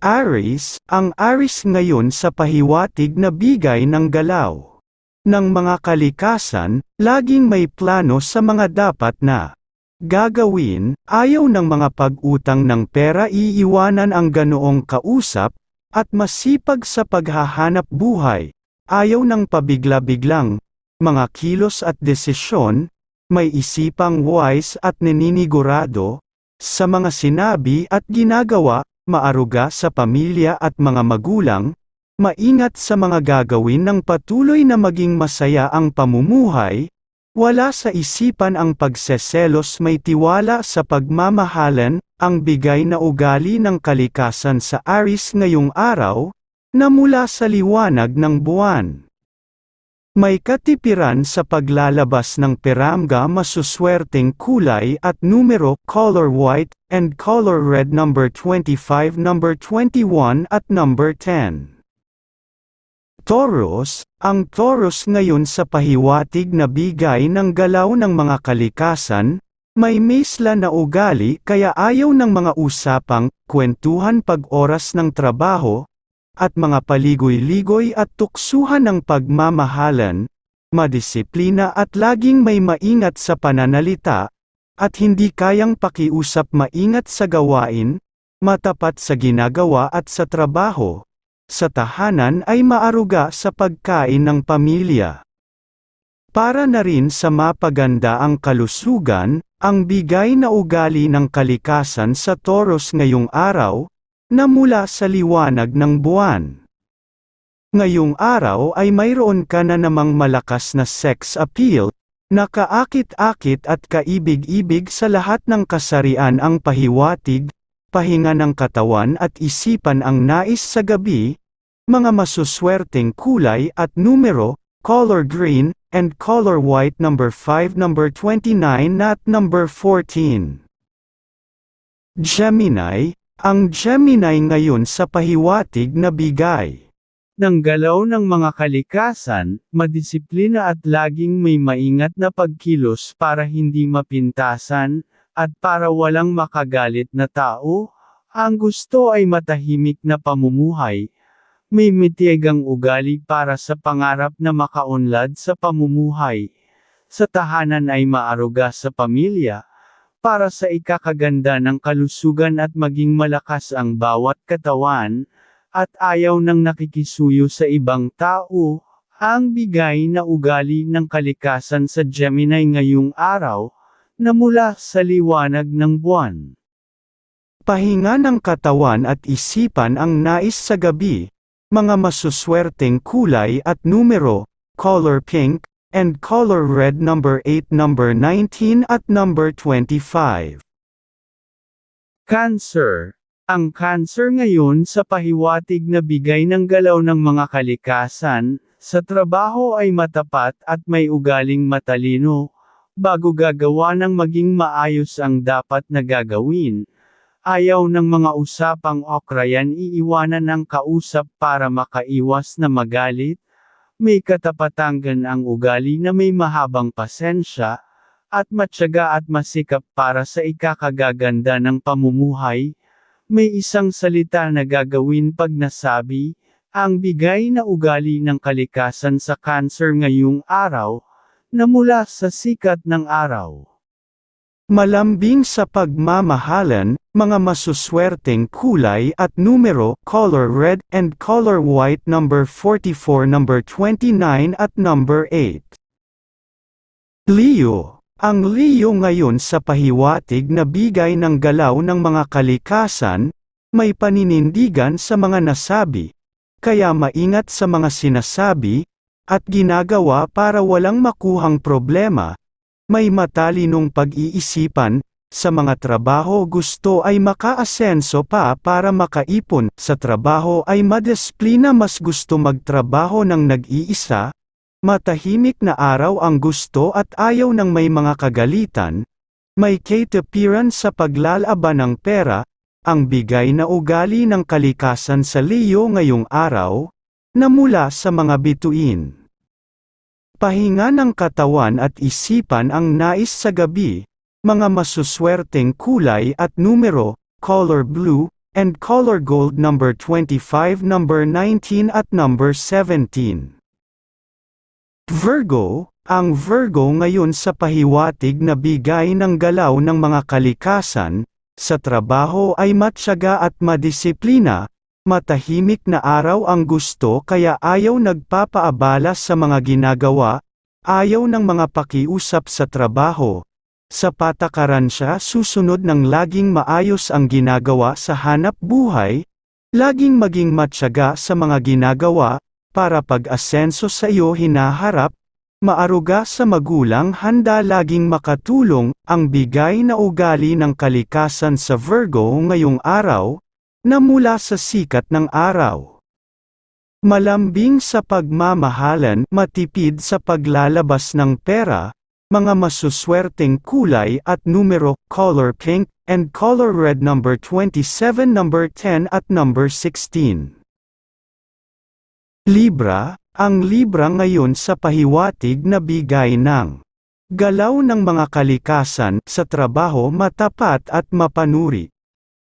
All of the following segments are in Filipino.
Aries, ang Aries ngayon sa pahiwatig na bigay ng galaw. Ng mga kalikasan, laging may plano sa mga dapat na gagawin, ayaw ng mga pag-utang ng pera iiwanan ang ganoong kausap, at masipag sa paghahanap buhay, ayaw ng pabigla-biglang, mga kilos at desisyon, may isipang wise at naninigurado, sa mga sinabi at ginagawa, maaruga sa pamilya at mga magulang, maingat sa mga gagawin ng patuloy na maging masaya ang pamumuhay, wala sa isipan ang pagseselos may tiwala sa pagmamahalan, ang bigay na ugali ng kalikasan sa Aris ngayong araw, na mula sa liwanag ng buwan. May katipiran sa paglalabas ng peramga masuswerteng kulay at numero color white and color red number 25 number 21 at number 10. Taurus, ang Taurus ngayon sa pahiwatig na bigay ng galaw ng mga kalikasan, may mesla na ugali kaya ayaw ng mga usapang, kwentuhan pag oras ng trabaho, at mga paligoy-ligoy at tuksuhan ng pagmamahalan, madisiplina at laging may maingat sa pananalita, at hindi kayang pakiusap maingat sa gawain, matapat sa ginagawa at sa trabaho, sa tahanan ay maaruga sa pagkain ng pamilya. Para na rin sa mapaganda ang kalusugan, ang bigay na ugali ng kalikasan sa Taurus ngayong araw, na mula sa liwanag ng buwan. Ngayong araw ay mayroon ka na namang malakas na sex appeal, na kaakit-akit at kaibig-ibig sa lahat ng kasarian ang pahiwatig, pahinga ng katawan at isipan ang nais sa gabi, mga masuswerteng kulay at numero, color green, and color white number 5 number 29 at number 14. Gemini, ang Gemini ngayon sa pahiwatig na bigay ng galaw ng mga kalikasan, madisiplina at laging may maingat na pagkilos para hindi mapintasan, at para walang makagalit na tao, ang gusto ay matahimik na pamumuhay, may mitiegang ugali para sa pangarap na makaunlad sa pamumuhay. Sa tahanan ay maaruga sa pamilya, para sa ikakaganda ng kalusugan at maging malakas ang bawat katawan, at ayaw ng nakikisuyo sa ibang tao, ang bigay na ugali ng kalikasan sa Gemini ngayong araw, na mula sa liwanag ng buwan. Pahinga ng katawan at isipan ang nais sa gabi, mga masuswerteng kulay at numero, color pink, and color red number 8 number 19 at number 25. Cancer ang cancer ngayon sa pahiwatig na bigay ng galaw ng mga kalikasan, sa trabaho ay matapat at may ugaling matalino, bago gagawa ng maging maayos ang dapat na gagawin. Ayaw ng mga usapang okrayan iiwanan ng kausap para makaiwas na magalit, may katapatangan ang ugali na may mahabang pasensya, at matyaga at masikap para sa ikakagaganda ng pamumuhay, may isang salita na gagawin pag nasabi, ang bigay na ugali ng kalikasan sa cancer ngayong araw, na mula sa sikat ng araw. Malambing sa pagmamahalan, mga masuswerteng kulay at numero, color red and color white number 44 number 29 at number 8. Leo ang Leo ngayon sa pahiwatig na bigay ng galaw ng mga kalikasan, may paninindigan sa mga nasabi, kaya maingat sa mga sinasabi, at ginagawa para walang makuhang problema, may matalinong pag-iisipan, sa mga trabaho gusto ay makaasenso pa para makaipon, sa trabaho ay madisiplina mas gusto magtrabaho ng nag-iisa, Matahimik na araw ang gusto at ayaw ng may mga kagalitan, may katapiran sa paglalaban ng pera, ang bigay na ugali ng kalikasan sa Leo ngayong araw, na mula sa mga bituin. Pahinga ng katawan at isipan ang nais sa gabi, mga masuswerteng kulay at numero, color blue, and color gold number 25, number 19 at number 17. Virgo, ang Virgo ngayon sa pahiwatig na bigay ng galaw ng mga kalikasan, sa trabaho ay matyaga at madisiplina, matahimik na araw ang gusto kaya ayaw nagpapaabala sa mga ginagawa, ayaw ng mga pakiusap sa trabaho. Sa patakaran siya susunod ng laging maayos ang ginagawa sa hanap buhay, laging maging matyaga sa mga ginagawa, para pag-asenso sa iyo hinaharap, maaruga sa magulang handa laging makatulong, ang bigay na ugali ng kalikasan sa Virgo ngayong araw, na mula sa sikat ng araw. Malambing sa pagmamahalan, matipid sa paglalabas ng pera, mga masuswerteng kulay at numero, color pink, and color red number 27, number 10 at number 16. Libra, ang Libra ngayon sa pahiwatig na bigay ng galaw ng mga kalikasan sa trabaho matapat at mapanuri.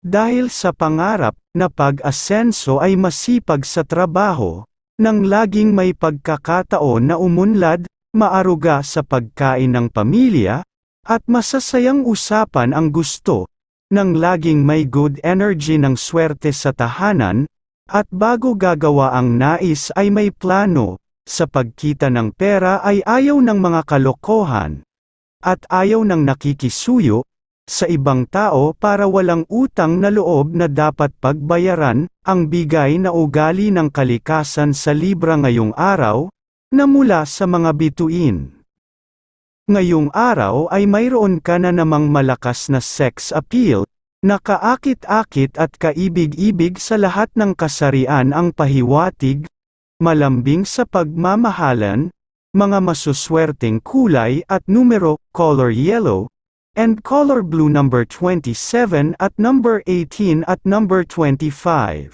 Dahil sa pangarap na pag-asenso ay masipag sa trabaho, nang laging may pagkakataon na umunlad, maaruga sa pagkain ng pamilya, at masasayang usapan ang gusto, nang laging may good energy ng swerte sa tahanan, at bago gagawa ang nais ay may plano, sa pagkita ng pera ay ayaw ng mga kalokohan, at ayaw ng nakikisuyo, sa ibang tao para walang utang na loob na dapat pagbayaran, ang bigay na ugali ng kalikasan sa Libra ngayong araw, na mula sa mga bituin. Ngayong araw ay mayroon ka na namang malakas na sex appeal, nakaakit-akit at kaibig-ibig sa lahat ng kasarian ang pahiwatig, malambing sa pagmamahalan, mga masuswerteng kulay at numero, color yellow, and color blue number 27 at number 18 at number 25.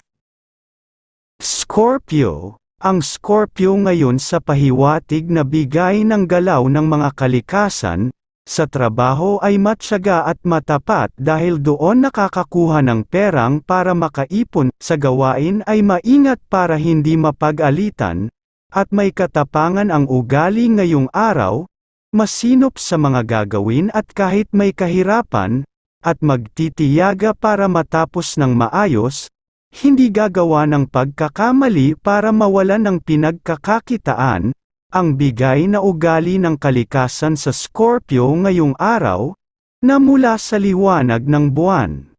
Scorpio, ang Scorpio ngayon sa pahiwatig na bigay ng galaw ng mga kalikasan, sa trabaho ay matyaga at matapat dahil doon nakakakuha ng perang para makaipon, sa gawain ay maingat para hindi mapag-alitan, at may katapangan ang ugali ngayong araw, masinop sa mga gagawin at kahit may kahirapan, at magtitiyaga para matapos ng maayos, hindi gagawa ng pagkakamali para mawalan ng pinagkakakitaan, ang bigay na ugali ng kalikasan sa Scorpio ngayong araw, na mula sa liwanag ng buwan.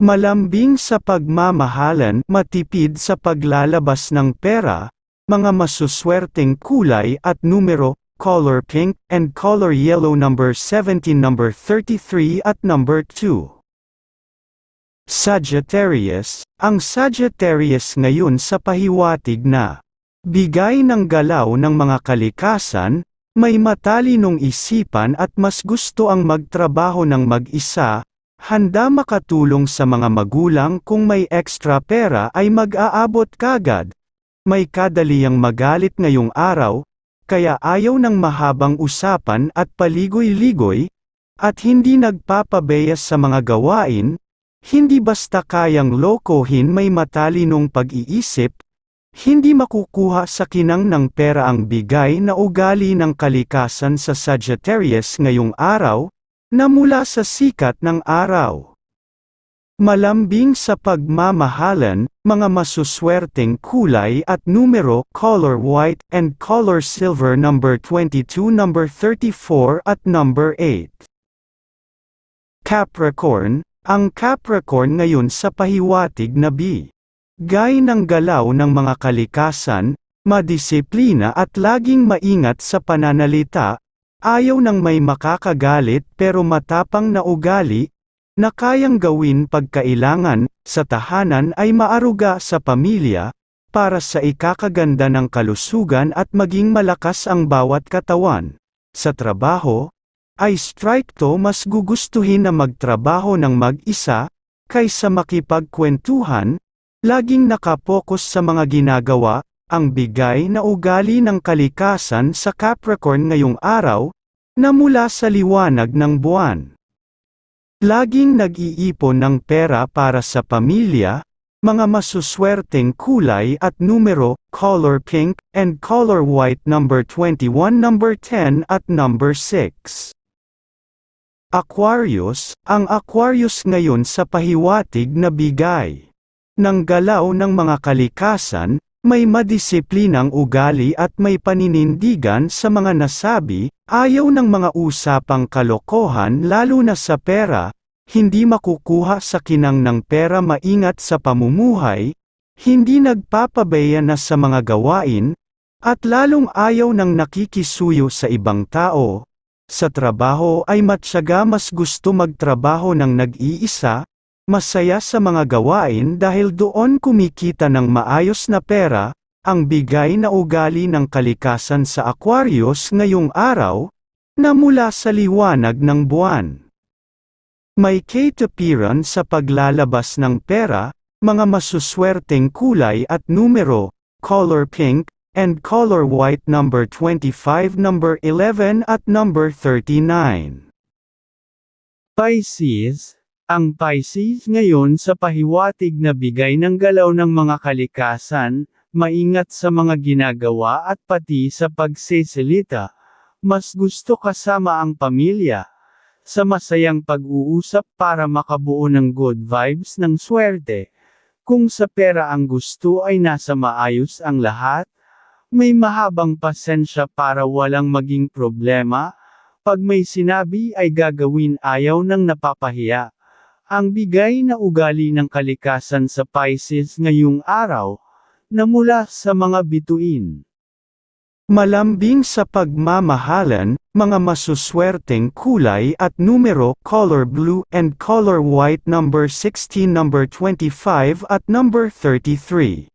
Malambing sa pagmamahalan, matipid sa paglalabas ng pera, mga masuswerteng kulay at numero, color pink, and color yellow number 17 number 33 at number 2. Sagittarius, ang Sagittarius ngayon sa pahiwatig na bigay ng galaw ng mga kalikasan, may matalinong isipan at mas gusto ang magtrabaho ng mag-isa, handa makatulong sa mga magulang kung may extra pera ay mag-aabot kagad. May kadaliyang magalit ngayong araw, kaya ayaw ng mahabang usapan at paligoy-ligoy, at hindi nagpapabeyas sa mga gawain, hindi basta kayang lokohin may matalinong pag-iisip, hindi makukuha sa kinang ng pera ang bigay na ugali ng kalikasan sa Sagittarius ngayong araw, na mula sa sikat ng araw. Malambing sa pagmamahalan, mga masuswerteng kulay at numero, color white and color silver number 22, number 34 at number 8. Capricorn, ang Capricorn ngayon sa pahiwatig na B. Gay ng galaw ng mga kalikasan, madisiplina at laging maingat sa pananalita, ayaw ng may makakagalit pero matapang na ugali, na kayang gawin pagkailangan, sa tahanan ay maaruga sa pamilya, para sa ikakaganda ng kalusugan at maging malakas ang bawat katawan. Sa trabaho, ay strikto mas gugustuhin na magtrabaho ng mag-isa, kaysa makipagkwentuhan, laging nakapokus sa mga ginagawa, ang bigay na ugali ng kalikasan sa Capricorn ngayong araw, na mula sa liwanag ng buwan. Laging nag-iipon ng pera para sa pamilya, mga masuswerteng kulay at numero, color pink, and color white number 21, number 10 at number 6. Aquarius, ang Aquarius ngayon sa pahiwatig na bigay ng galaw ng mga kalikasan, may madisiplinang ugali at may paninindigan sa mga nasabi, ayaw ng mga usapang kalokohan lalo na sa pera, hindi makukuha sa kinang ng pera maingat sa pamumuhay, hindi nagpapabaya na sa mga gawain, at lalong ayaw ng nakikisuyo sa ibang tao, sa trabaho ay matyaga mas gusto magtrabaho ng nag-iisa, masaya sa mga gawain dahil doon kumikita ng maayos na pera, ang bigay na ugali ng kalikasan sa Aquarius ngayong araw, na mula sa liwanag ng buwan. May katapiran sa paglalabas ng pera, mga masuswerteng kulay at numero, color pink, and color white number 25 number 11 at number 39. Pisces, ang Pisces ngayon sa pahiwatig na bigay ng galaw ng mga kalikasan, maingat sa mga ginagawa at pati sa pagseselita, mas gusto kasama ang pamilya, sa masayang pag-uusap para makabuo ng good vibes ng swerte. Kung sa pera ang gusto ay nasa maayos ang lahat, may mahabang pasensya para walang maging problema, pag may sinabi ay gagawin ayaw ng napapahiya. Ang bigay na ugali ng kalikasan sa Pisces ngayong araw, na mula sa mga bituin. Malambing sa pagmamahalan, mga masuswerteng kulay at numero, color blue and color white number 16 number 25 at number 33.